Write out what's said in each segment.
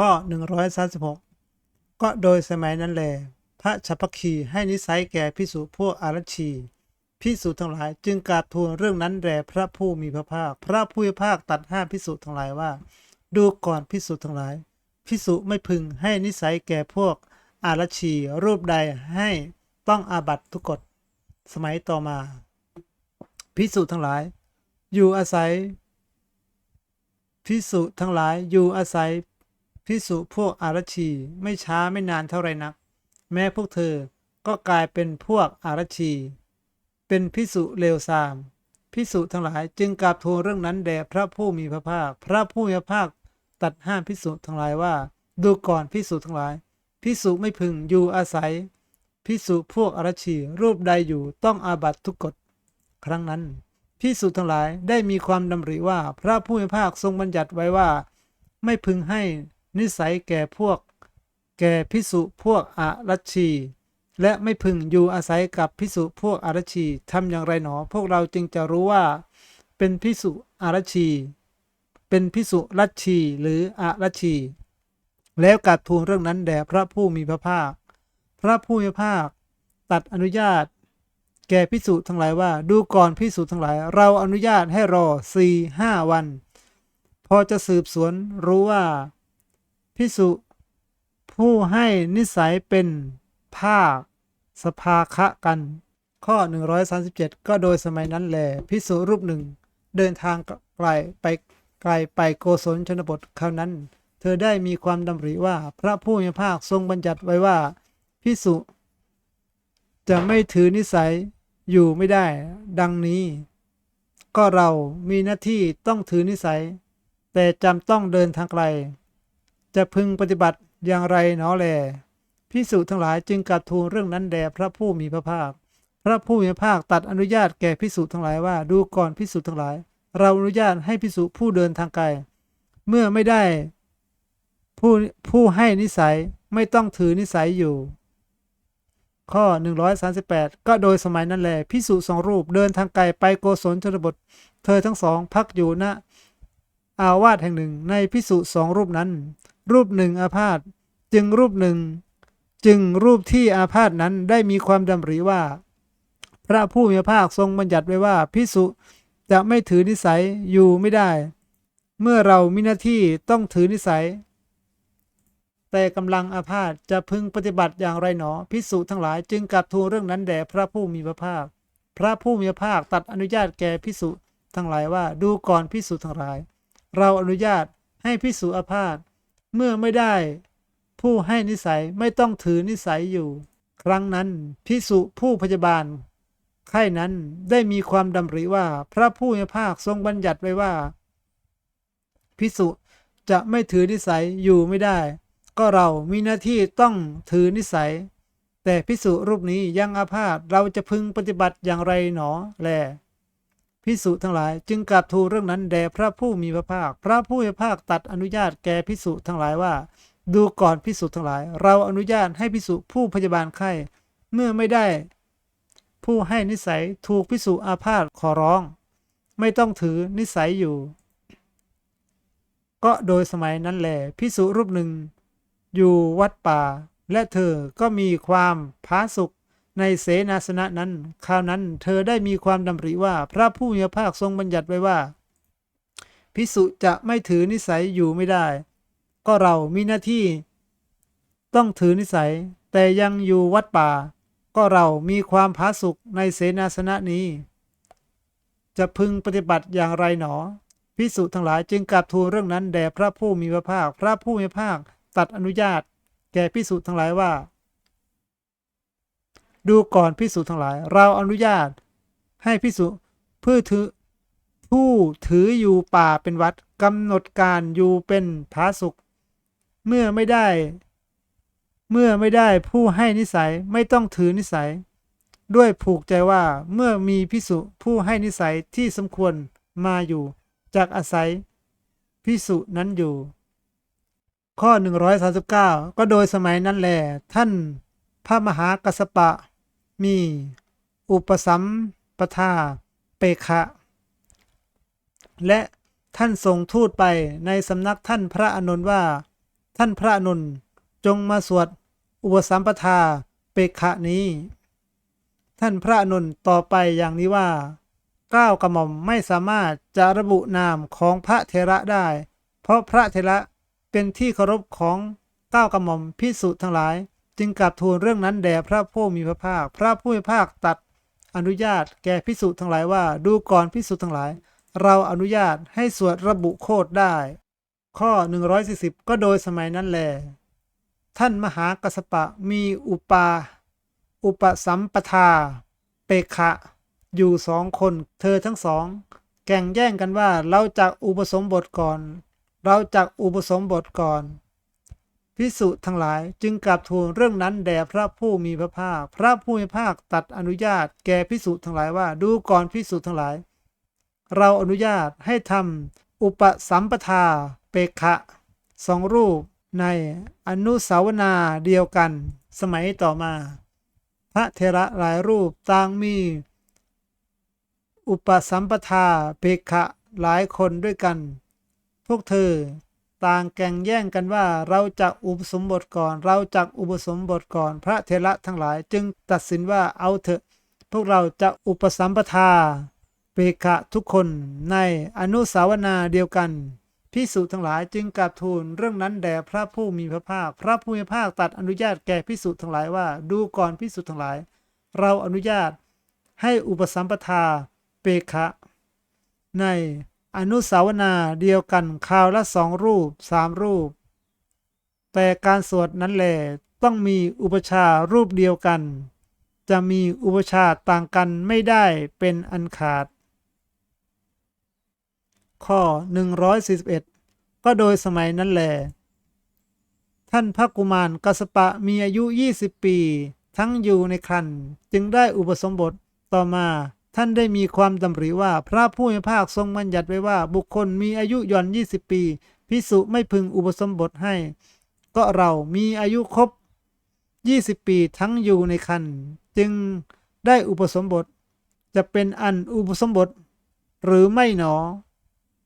ข้อ 136 ก็โดยสมัยนั้นแล พระชัพคีให้นิสัยแก่พิสุพวกอารัชีพิสุทั้งหลายจึงกราบทูลเรื่องนั้นแด่พระผู้มีพระภาค พระผู้มีพระภาคตัดห้ามพิสุทั้งหลายว่า ดูก่อนพิสุทั้งหลาย พิสุไม่พึงให้นิสัยแก่พวกอารัชชีรูปใดให้ต้องอาบัตทุกกฎสมัยต่อมา พิสุทั้งหลาย อยู่อาศัยพิสุทั้งหลายอยู่อาศัย พิสุพวกอารชีไม่ช้าไม่นานเท่าไรนัก แม้พวกเธอก็กลายเป็นพวกอารชี เป็นพิสุเลวทรามพิสุทั้งหลายจึงกราบทูลเรื่องนั้นแด่พระผู้มีพระภาค พระผู้มีพระภาคตัดห้ามพิสุทั้งหลายว่า ดูก่อนพิสุทั้งหลายพิสุไม่พึงอยู่อาศัยพิสุพวกอารัชชีรูปใดอยู่ต้องอาบัตทุกกฎครั้งนั้นพิสุทั้งหลายได้มีความดำริว่า พระผู้มีพระภาคทรงบัญญัติไว้ว่า ไม่พึงให้ นิสัยแก่พวก แก่พิสุพวกอารัชี และไม่พึงอยู่อาศัยกับพิสุพวกอารัชีทำอย่างไรหนอ พวกเราจึงจะรู้ว่า เป็นพิสุอารัชี เป็นพิสุรัชีหรืออารัชชี แล้วกราบทูลเรื่องนั้นแด่พระผู้มีพระภาค พระผู้มีพระภาคตัดอนุญาต แก่พิสุทั้งหลายว่า ดูก่อนพิสุทั้งหลาย เราอนุญาตให้รอสี่ห้าวัน พอจะสืบสวนรู้ว่า พิสุผู้ให้นิสัยเป็นภาคสภาคะกัน ข้อ 137 ก็โดยสมัยนั้นแหลพิสุรูปหนึ่ง เดินทางไกลไปไกลไปโกศลชนบทคราวนั้น เธอได้มีความดำริว่าพระผู้มีพระภาคทรงบัญญัติไว้ว่าพิสุจะไม่ถือนิสัยอยู่ไม่ได้ ดังนี้ ก็เรามีหน้าที่ต้องถือนิสัย แต่จำต้องเดินทางไกล จะพึงปฏิบัติอย่างไรหนอแลพิสุทั้งหลายจึงกราบทูลเรื่องนั้นแด่พระผู้มีพระภาค พระผู้มีพระภาคตัดอนุญาตแก่พิสุทั้งหลายว่าดูก่อนพิสุทั้งหลาย เราอนุญาตให้พิสุผู้เดินทางไกลเมื่อไม่ได้ผู้ผู้ให้นิสัยไม่ต้องถือนิสัยอยู่ ข้อ 138 ก็โดยสมัยนั้นแลพิสุสองรูปเดินทางไกลไปโกศลชนบท เธอทั้งสองพักอยู่ณอาวาสแห่งหนึ่งในพิสุสองรูปนั้น รูปหนึ่งอาพาธจึงรูปหนึ่ง จึงรูปที่อาพาธนั้นได้มีความดำริว่า พระผู้มีพระภาคทรงบัญญัติไว้ว่าพิสุจะไม่ถือนิสัยอยู่ไม่ได้ เมื่อเรามีหน้าที่ต้องถือนิสัย แต่กำลังอาพาธจะพึงปฏิบัติอย่างไรหนอพิสุทั้งหลายจึงกลับทูลเรื่องนั้นแด่พระผู้มีพระภาค พระผู้มีพระภาคตัดอนุญาตแก่พิสุทั้งหลายว่าดูก่อนพิสุทั้งหลาย เราอนุญาตให้พิสุอาพาธ เมื่อไม่ได้ ผู้ให้นิสัยไม่ต้องถือนิสัยอยู่ ครั้งนั้นพิสุผู้พยาบาลไข้นั้นได้มีความดำริว่าพระผู้มีพระภาคทรงบัญญัติไว้ว่า พิสุจะไม่ถือนิสัยอยู่ไม่ได้ ก็เรามีหน้าที่ต้องถือนิสัย แต่พิสุรูปนี้ยังอาพาธเราจะพึงปฏิบัติอย่างไรหนอแล พิสุทั้งหลาย จึงกราบทูลเรื่องนั้นแด่พระผู้มีพระภาค พระผู้มีพระภาคตัดอนุญาตแก่พิสุทั้งหลายว่า ดูก่อนพิสุทั้งหลาย เราอนุญาตให้พิสุผู้พยาบาลไข้เมื่อไม่ได้ ผู้ให้นิสัยถูกพิสุอาพาธขอร้อง ไม่ต้องถือนิสัยอยู่ ก็โดยสมัยนั้นแหลพิสุรูปหนึ่ง อยู่วัดป่า และเธอก็มีความผาสุก ในเสนาสนะนั้น คราวนั้นเธอได้มีความดำริว่า พระผู้มีพระภาคทรงบัญญัติไว้ว่า พิสุจะไม่ถือนิสัยอยู่ไม่ได้ ก็เรามีหน้าที่ ต้องถือนิสัย แต่ยังอยู่วัดป่า ก็เรามีความผาสุกในเสนาสนะนี้ จะพึงปฏิบัติอย่างไรหนอ พิสุทั้งหลายจึงกราบทูลเรื่องนั้นแด่พระผู้มีพระภาค พระผู้มีพระภาคตัดอนุญาต แก่พิสุทั้งหลายว่า ดูก่อนพิสุทั้งหลาย เราอนุญาต ให้พิสุเพื่อถือผู้ถืออยู่ป่าเป็นวัดกำหนดการอยู่เป็นผาสุกเมื่อไม่ได้ เมื่อไม่ได้ผู้ให้นิสัยไม่ต้องถือนิสัย ด้วยผูกใจว่าเมื่อมีพิสุผู้ให้นิสัยที่สมควรมาอยู่จากอาศัยพิสุนั้นอยู่ ข้อ 139 ก็โดยสมัยนั้นแหลท่านพระมหากัสสปะ มี อุปสัมปทาเปคะและท่านส่งทูตไปในสำนักท่านพระอานนว่า ท่านพระอนุนจงมาสวดอุปสัมปทาเปกขะนี้ ท่านพระอนุนต่อไปอย่างนี้ว่าก้าวกระหม่อมไม่สามารถจะระบุนามของพระเทระได้ เพราะพระเทระเป็นที่เคารพของก้าวกระหม่อมพิสุทั้งหลาย จึงกลับทูลเรื่องนั้นแด่พระผู้มีพระภาค พระผู้มีพระภาคตัดอนุญาตแก่พิสุทั้งหลายว่า ดูก่อนพิสุทั้งหลาย เราอนุญาตให้สวดระบุโคดได้ ข้อ 140 ก็โดยสมัยนั้นแล ท่านมหากัสสปะมีอุปา อุปสัมปทา เปกขะ อยู่สองคน เธอทั้งสอง แก่งแย่งกันว่าเราจากอุปสมบทก่อน เราจากอุปสมบทก่อน พิสุทั้งหลายจึงกลับทูลเรื่องนั้นแด่พระผู้มีพระภาค พระผู้มีพระภาคตัดอนุญาตแก่พิสุทั้งหลายว่าดูก่อนพิสุทั้งหลาย เราอนุญาตให้ทำอุปสัมปทาเปกขะสองรูปในอนุสาวนาเดียวกัน สมัยต่อมา พระเทระหลายรูปต่างมี อุปสัมปทาเปกขะหลายคนด้วยกัน พวกเธอ ต่างแก่งแย่งกันว่าเราจะอุปสมบทก่อน เราจะอุปสมบทก่อน พระเทระทั้งหลายจึงตัดสินว่าเอาเถอะ พวกเราจะอุปสัมปทาเปกะทุกคนในอนุสาวนาเดียวกันพิสุทั้งหลายจึงกราบทูลเรื่องนั้นแด่พระผู้มีพระภาค พระผู้มีพระภาคตัดอนุญาตแก่พิสุทั้งหลายว่า ดูก่อนพิสุทั้งหลาย เราอนุญาตให้อุปสัมปทาเปกะใน อนุสาวนาเดียวกันคราวละสองรูปสามรูป แต่การสวดนั้นแหลต้องมีอุปชารูปเดียวกัน จะมีอุปชาต่างกันไม่ได้เป็นอันขาด ข้อ 141 ก็โดยสมัยนั้นแหลท่านพระกุมารกัสปะมีอายุ 20 ปี ทั้งอยู่ในครันจึงได้อุปสมบทต่อมา ท่านได้มีความดำริว่าพระผู้มีภาคทรงบัญญัติไว้ว่าบุคคลมีอายุย่อน 20 ปี พิสุไม่พึงอุปสมบทให้ ก็เรามีอายุครบ 20 ปีทั้งอยู่ในคันจึงได้อุปสมบท จะเป็นอันอุปสมบท หรือไม่หนอ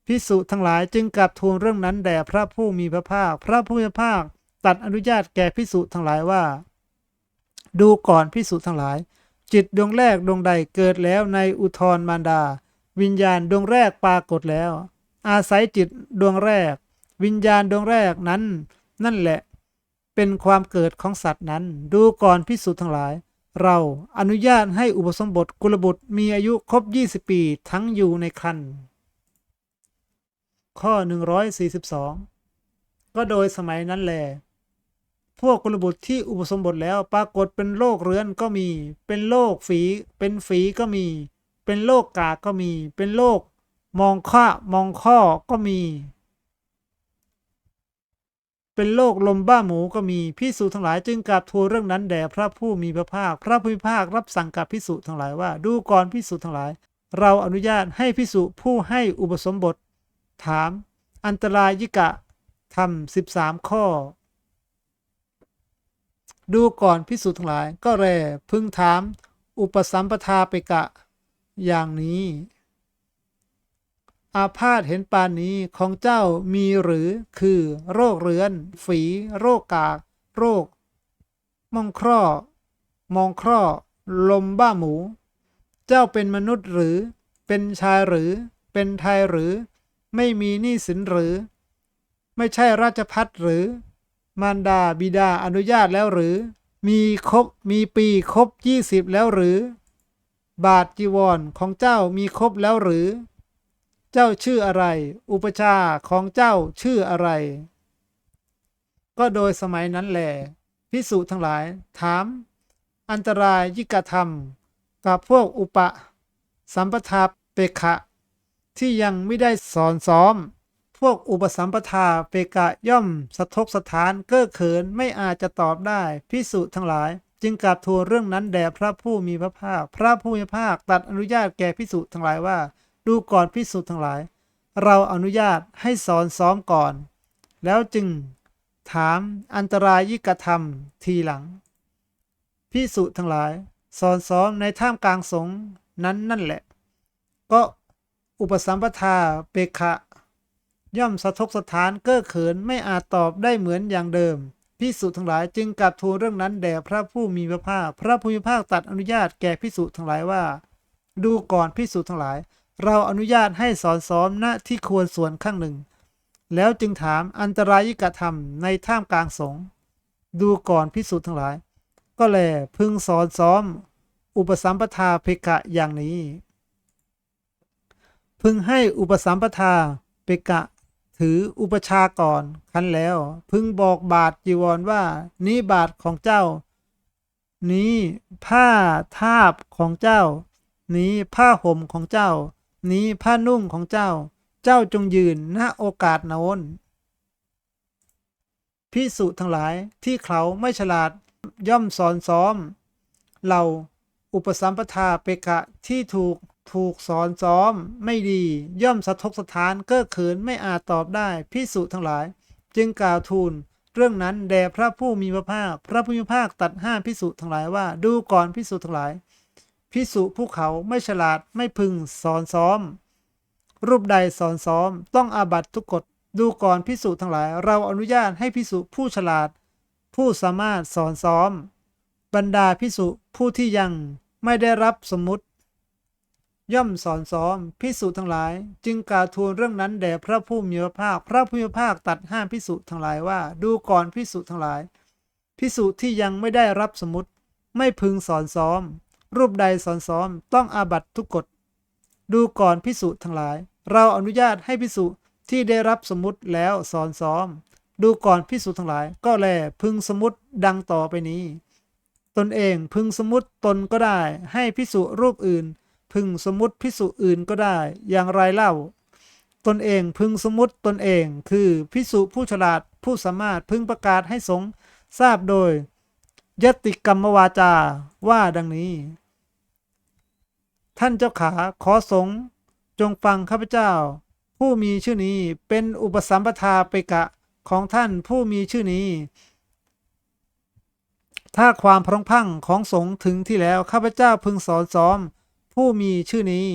พิสุทั้งหลายจึงกลับทูลเรื่องนั้นแด่พระผู้มีพระภาค พระผู้มีพระภาคตัดอนุญาตแก่พิสุทั้งหลายว่า ดูก่อนพิสุทั้งหลาย จิตดวงแรกดวงใดเกิดแล้วในอุทธรมารดา วิญญาณดวงแรกปรากฏแล้ว อาศัยจิตดวงแรก วิญญาณดวงแรกนั้น นั่นแหละ เป็นความเกิดของสัตว์นั้น ดูก่อนพิสุทั้งหลาย เราอนุญาตให้อุปสมบทกุลบุตรมีอายุครบ 20 ปีทั้งอยู่ในครันข้อ 142 ก็โดยสมัยนั้นแล พวกกุลบุตรที่อุปสมบทแล้วปรากฏเป็นโรคเรื้อนก็มี เป็นโรคฝี เป็นฝีก็มี เป็นโรคกากก็มี เป็นโรคมองข้ามองข้อก็มี เป็นโรคลมบ้าหมูก็มีพิสูจทั้งหลายจึงกราบทูลเรื่องนั้นแด่พระผู้มีพระภาค พระผู้มีพระภาครับสั่งกับพิสูจทั้งหลายว่า ดูก่อนพิสูจทั้งหลาย เราอนุญาตให้พิสุผู้ให้อุปสมบท ถาม อันตรายยิกะทำสิบสามข้อ ดูก่อนพิสูจน์ทั้งหลายก็แลพึงถาม อุปสัมปทาเปกะ อย่างนี้ อาพาธเห็นปานนี้ของเจ้ามีหรือคือ โรคเรื้อน ฝี โรคกาก โรค มองคร่อ มองคร่อ ลมบ้าหมู เจ้าเป็นมนุษย์หรือ เป็นชายหรือ เป็นไทยหรือ ไม่มีหนี้สินหรือ ไม่ใช่ราชพัฒหรือ มารดาบิดาอนุญาตแล้วหรือ มีครบมีปีครบยี่สิบแล้วหรือ บาทจีวรของเจ้ามีครบแล้วหรือ เจ้าชื่ออะไร อุปชาของเจ้าชื่ออะไร ก็โดยสมัยนั้นแหลพิสุทั้งหลาย ถาม อันตรายยิกธรรม กับพวกอุปสัมปทาเปกะที่ยังไม่ได้สอนซ้อม พวกอุปสัมปทาเปกะย่อมสะทกสถานเก้อเขินไม่อาจจะตอบได้พิสุทั้งหลาย จึงกราบทูลเรื่องนั้นแด่พระผู้มีพระภาค พระผู้มีพระภาคตัดอนุญาตแก่พิสุทั้งหลายว่า ดูก่อนพิสุทั้งหลาย เราอนุญาตให้สอนซ้อมก่อน แล้วจึงถามอันตรายยิกธรรมทีหลังพิสุทั้งหลาย สอนซ้อมในท่ามกลางสงนั้นนั่นแหละ ก็อุปสัมปทาเปกะ ย่อมสะทกสถานเก้อเขินไม่อาจตอบได้เหมือนอย่างเดิมพิสุทั้งหลายจึงกลับทูลเรื่องนั้นแด่พระผู้มีพระภาค พระผู้มีพระภาคตัดอนุญาตแก่พิสุทั้งหลายว่า ดูก่อนพิสุทั้งหลาย เราอนุญาตให้สอนซ้อมณที่ควรส่วนข้างหนึ่ง แล้วจึงถามอันตรายิกธรรมในท่ามกลางสงฆ์ดูก่อนพิสุทั้งหลาย ก็แลพึงสอนซ้อม อุปสัมปทาเพกะอย่างนี้ พึงให้อุปสัมปทาเปกะ ถืออุปชาก่อนคันแล้ว พึงบอกบาทจีวรว่า นี้บาทของเจ้า นี้ผ้าทาบของเจ้า นี้ผ้าห่มของเจ้า นี้ผ้านุ่งของเจ้า เจ้าจงยืนณโอกาสโน้นพิสุทั้งหลายที่เขาไม่ฉลาดย่อมสอนซ้อม เราอุปสัมปทาเปกะที่ถูก ถูกสอนซ้อมไม่ดี ย่อมสะทกสถานเก้อเขินไม่อาจตอบได้พิสุทั้งหลาย จึงกล่าวทูล เรื่องนั้นแด่พระผู้มีพระภาค พระผู้มีพระภาคตัดห้ามพิสุทั้งหลายว่าดูก่อนพิสุทั้งหลายพิสุผู้เขาไม่ฉลาดไม่พึงสอนซ้อม รูปใดสอนซ้อม ต้องอาบัตทุกกฎดูก่อนพิสุทั้งหลาย เราอนุญาตให้พิสุผู้ฉลาด ผู้สามารถสอนซ้อม บรรดาพิสุผู้ที่ยังไม่ได้รับสมมุติ ย่อมสอนซ้อมพิสุทั้งหลาย จึงกล่าวทูลเรื่องนั้นแด่พระผู้มีพระภาค พระผู้มีพระภาคตัดห้ามพิสุทั้งหลายว่า ดูก่อนพิสุทั้งหลาย พิสุที่ยังไม่ได้รับสมมติ ไม่พึงสอนซ้อม รูปใดสอนซ้อมต้องอาบัตทุกกฎดูก่อนพิสุทั้งหลาย เราอนุญาตให้พิสุที่ได้รับสมมติแล้วสอนซ้อม ดูก่อนพิสุทั้งหลาย ก็แลพึงสมมติดังต่อไปนี้ ตนเองพึงสมมติตนก็ได้ ให้พิสุรูปอื่น พึงสมมติพิสุอื่นก็ได้ อย่างไรเล่า ตนเองพึงสมมติตนเองคือพิสุผู้ฉลาดผู้สามารถพึงประกาศให้สงทราบโดยยติกรรมวาจาว่าดังนี้ ท่านเจ้าขาขอสงจงฟังข้าพเจ้า ผู้มีชื่อนี้เป็นอุปสัมปทาเปกะของท่านผู้มีชื่อนี้ ถ้าความพร้องพังของสงถึงที่แล้วข้าพเจ้าพึงสอนซ้อม ผู้มีชื่อนี้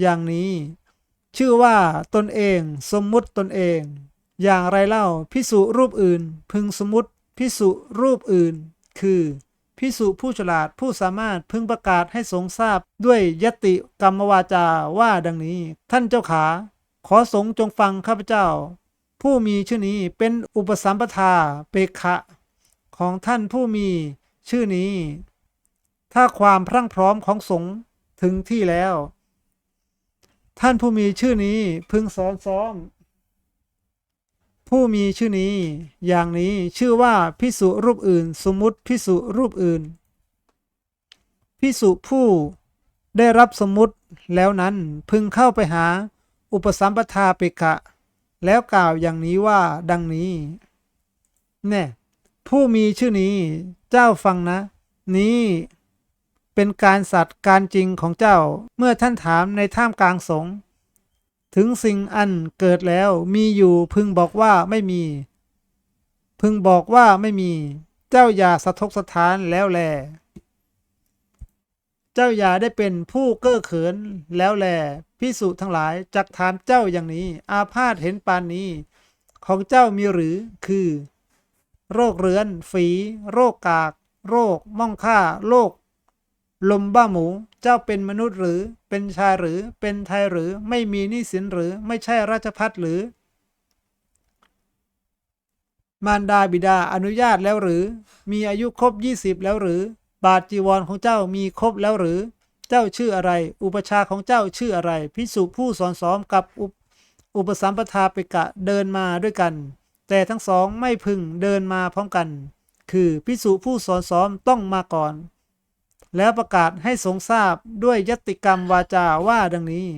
อย่างนี้ ชื่อว่าตนเองสมมุติตนเอง อย่างไรเล่าพิสุรูปอื่น พึงสมมุติพิสุรูปอื่น คือพิสุผู้ฉลาดผู้สามารถพึงประกาศให้สงทราบด้วยยติกรรมวาจาว่าดังนี้ ท่านเจ้าขา ขอสงจงฟังข้าพเจ้า ผู้มีชื่อนี้เป็นอุปสัมปทาเปขะ ของท่านผู้มีชื่อนี้ ถ้าความพรั่งพร้อมของสงฆ์ ถึงที่แล้ว ท่านผู้มีชื่อนี้พึงสอนซ้อม ผู้มีชื่อนี้ อย่างนี้ชื่อว่าพิสุรูปอื่น สมมุติพิสุรูปอื่นพิสุผู้ได้รับสมมุติแล้วนั้นพึงเข้าไปหาอุปสัมปทาเปกะ แล้วกล่าวอย่างนี้ว่าดังนี้แน่ผู้มีชื่อนี้เจ้าฟังนะ นี้ เป็นการสัตว์การจริงของเจ้า เมื่อท่านถามในท่ามกลางสงฆ์ถึงสิ่งอันเกิดแล้วมีอยู่พึงบอกว่าไม่มี พึงบอกว่าไม่มี เจ้าอย่าสะทกสถานแล้วแล เจ้าอย่าได้เป็นผู้เก้อเขินแล้วแลพิสุทั้งหลายจักถามเจ้าอย่างนี้ อาพาธเห็นปานนี้ ของเจ้ามีหรือคือ โรคเรื้อน ฝี โรคกาก โรคม่องค่า โรค ลมบ้าหมู เจ้าเป็นมนุษย์หรือ เป็นชายหรือ เป็นไทยหรือ ไม่มีนี้สินหรือ ไม่ใช่ราชพัฒหรือ มารดาบิดาอนุญาตแล้วหรือ มีอายุครบยี่สิบแล้วหรือ บาทจีวรของเจ้ามีครบแล้วหรือ เจ้าชื่ออะไร อุปชาของเจ้าชื่ออะไร พิสุผู้สอนสอมกับอุปอุปสัมปทาเปกะเดินมาด้วยกัน แต่ทั้งสองไม่พึงเดินมาพร้อมกัน คือพิสุผู้สอนสอมต้องมาก่อน แล้วประกาศให้สงทราบด้วยยติกรรมวาจาว่าดังนี้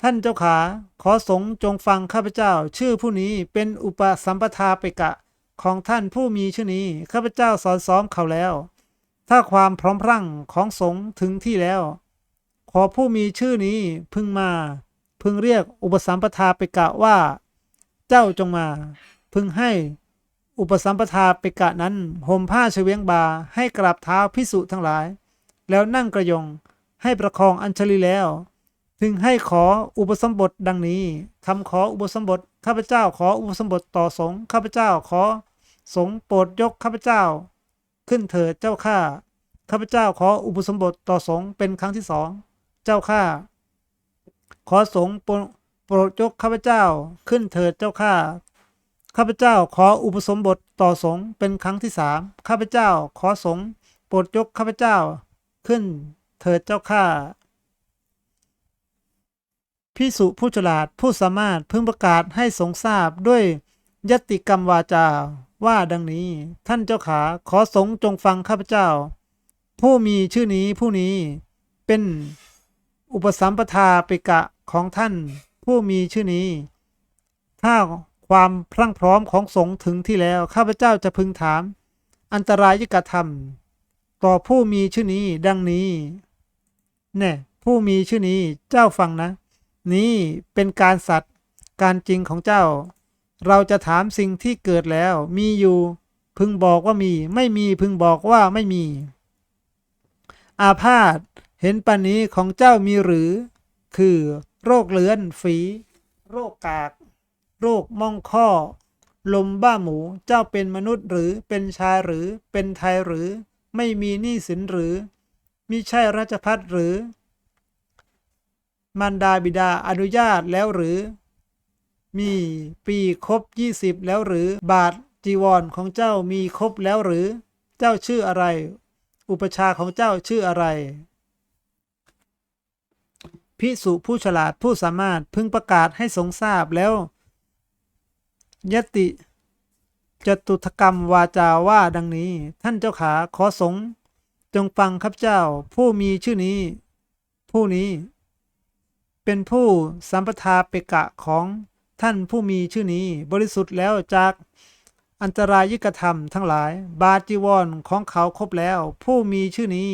ท่านเจ้าขาขอสงฆ์จงฟังข้าพเจ้า ชื่อผู้นี้เป็นอุปสัมปทาเปกะของท่านผู้มีชื่อนี้ข้าพเจ้าสอนซ้อมเขาแล้ว ถ้าความพร้อมพรั่งของสงฆ์ถึงที่แล้ว ขอผู้มีชื่อนี้พึงมา พึงเรียกอุปสัมปทาเปกะว่า เจ้าจงมา พึงให้ อุปสัมปทาเปกะนั้นห่มผ้าเฉวียงบาให้กราบเท้าพิสุทั้งหลาย แล้วนั่งกระยงให้ประคองอัญชลีแล้ว ถึงให้ขออุปสมบทดังนี้คำขออุปสมบทข้าพเจ้าขออุปสมบทต่อสงฆ์ข้าพเจ้าขอ สงฆ์โปรดยกข้าพเจ้า ขึ้นเถิดเจ้าข้าข้าพเจ้าขออุปสมบทต่อสงฆ์เป็นครั้งที่สองเจ้าข้าขอสงฆ์โปรโปรดยกข้าพเจ้าขึ้นเถิดเจ้าข้า ข้าพเจ้าขออุปสมบทต่อสงฆ์เป็นครั้งที่สามข้าพเจ้าขอสงฆ์โปรดยกข้าพเจ้าขึ้นเถิดเจ้าข้าพิสุผู้ฉลาดผู้สามารถพึงประกาศให้สงฆ์ทราบด้วยยติกรรมวาจาว่าดังนี้ ท่านเจ้าขาขอสงฆ์จงฟังข้าพเจ้า ผู้มีชื่อนี้ผู้นี้เป็นอุปสัมปทาปิกะของท่านผู้มีชื่อนี้ถ้า ความพรั่งพร้อมของสงฆ์ถึงที่แล้วข้าพเจ้าจะพึงถาม อันตรายกธรรม ต่อผู้มีชื่อนี้ดังนี้แน่ผู้มีชื่อนี้เจ้าฟังนะ นี่เป็นการสัตย์การจริงของเจ้า เราจะถามสิ่งที่เกิดแล้ว มีอยู่ พึงบอกว่ามี ไม่มีพึงบอกว่าไม่มี อาพาธเห็นปันนี้ของเจ้ามีหรือ คือ โรคเลือนฝี โรคกาก โรคม่องข้อ ลมบ้าหมูเจ้าเป็นมนุษย์หรือเป็นชายหรือเป็นไทยหรือ ไม่มีหนี้สินหรือมิใช่ราชพัฒหรือ มารดาบิดาอนุญาตแล้วหรือ มีปีครบยี่สิบแล้วหรือ บาทจีวรของเจ้ามีครบแล้วหรือ เจ้าชื่ออะไร อุปชาของเจ้าชื่ออะไรพิสุผู้ฉลาดผู้สามารถพึงประกาศให้สงทราบแล้ว ยติจตุถกรรมวาจาว่าดังนี้ ท่านเจ้าขาขอสงฆ์จงฟังข้าพเจ้า ผู้มีชื่อนี้ ผู้นี้ เป็นผู้สัมปทาเปกะของท่านผู้มีชื่อนี้ บริสุทธิ์แล้วจากอันตรายิกธรรมทั้งหลาย บาจีวรของเขาครบแล้ว ผู้มีชื่อนี้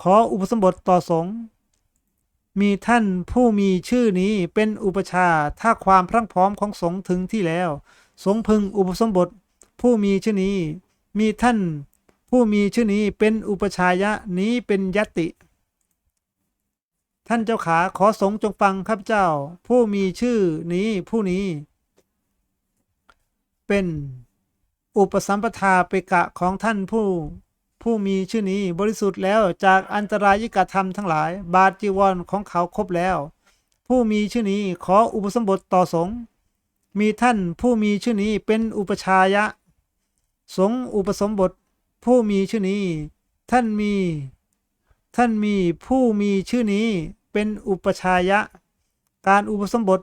ขออุปสมบทต่อสงฆ์ มีท่านผู้มีชื่อนี้เป็นอุปชาถ้าความพรั่งพร้อมของสงฆ์ถึงที่แล้ว สงพึงอุปสมบท ผู้มีชื่อนี้ มีท่านผู้มีชื่อนี้เป็นอุปชายะนี้เป็นยติ ท่านเจ้าขาขอสงฆ์จงฟังข้าพเจ้า ผู้มีชื่อนี้ผู้นี้ เป็นอุปสัมปทาเปกะของท่านผู้ ผู้มีชื่อนี้บริสุทธิ์แล้วจากอันตรายิกธรรมทั้งหลาย บาทจีวรของเขาครบแล้ว ผู้มีชื่อนี้ขออุปสมบทต่อสงฆ์มีท่านผู้มีชื่อนี้เป็นอุปชายะ สงฆ์อุปสมบท ผู้มีชื่อนี้ ท่านมี ท่านมีผู้มีชื่อนี้เป็นอุปชายะ การอุปสมบท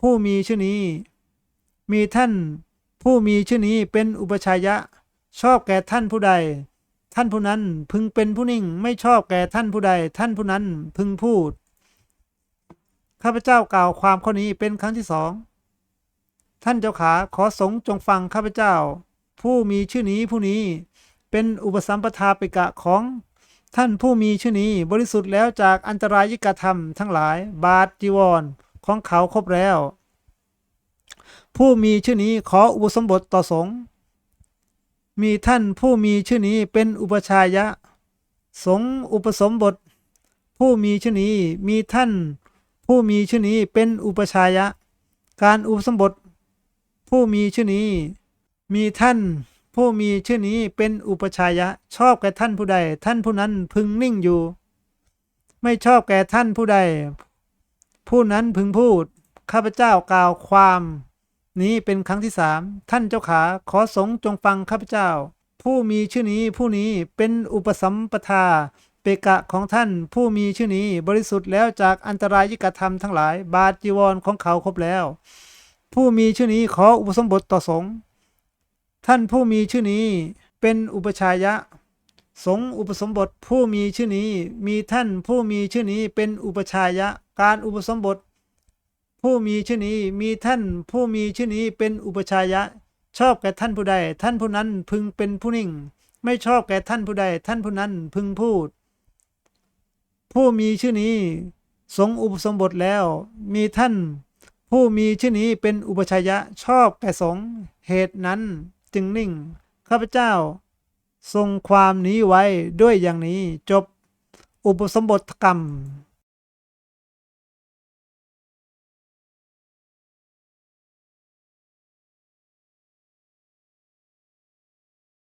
ผู้มีชื่อนี้ มีท่านผู้มีชื่อนี้เป็นอุปชายะ ชอบแก่ท่านผู้ใด ท่านผู้นั้นพึงเป็นผู้นิ่ง ไม่ชอบแก่ท่านผู้ใด ท่านผู้นั้นพึงพูด ข้าพเจ้ากล่าวความข้อนี้เป็นครั้งที่สอง ท่านเจ้าขาขอสงฆ์จงฟังข้าพเจ้า ผู้มีชื่อนี้ผู้นี้เป็นอุปสัมปทาปิกะของท่านผู้มีชื่อนี้บริสุทธิ์แล้วจากอันตรายิกธรรมทั้งหลาย บาทจีวรของเขาครบแล้ว ผู้มีชื่อนี้ขออุปสมบทต่อสงฆ์ มีท่านผู้มีชื่อนี้เป็นอุปชายะ สงอุปสมบท ผู้มีชื่อนี้มีท่าน ผู้มีชื่อนี้เป็นอุปชายะ การอุปสมบท ผู้มีชื่อนี้ มีท่าน ผู้มีชื่อนี้เป็นอุปชายะ ชอบแก่ท่านผู้ใด ท่านผู้นั้นพึงนิ่งอยู่ ไม่ชอบแก่ท่านผู้ใด ผู้นั้นพึงพูดข้าพเจ้ากล่าวความ นี้เป็นครั้งที่สามท่านเจ้าขาขอสงฆ์จงฟังข้าพเจ้า ผู้มีชื่อนี้ผู้นี้เป็นอุปสัมปทาเปกะของท่านผู้มีชื่อนี้บริสุทธิ์แล้วจากอันตรายยิกธรรมทั้งหลาย บาจีวรของเขาครบแล้ว ผู้มีชื่อนี้ขออุปสมบทต่อสงฆ์ท่านผู้มีชื่อนี้เป็นอุปชายะ สงฆ์อุปสมบทผู้มีชื่อนี้มีท่านผู้มีชื่อนี้เป็นอุปชายะ การอุปสมบท ผู้มีชื่อนี้มีท่านผู้มีชื่อนี้เป็นอุปชายะ ชอบแก่ท่านผู้ใด ท่านผู้นั้นพึงเป็นผู้นิ่ง ไม่ชอบแก่ท่านผู้ใด ท่านผู้นั้นพึงพูด ผู้มีชื่อนี้ สงอุปสมบทแล้ว มีท่าน ผู้มีชื่อนี้เป็นอุปชายะชอบแก่สงเหตุนั้นจึงนิ่ง ข้าพเจ้า ทรงความนี้ไว้ด้วยอย่างนี้จบอุปสมบทกรรม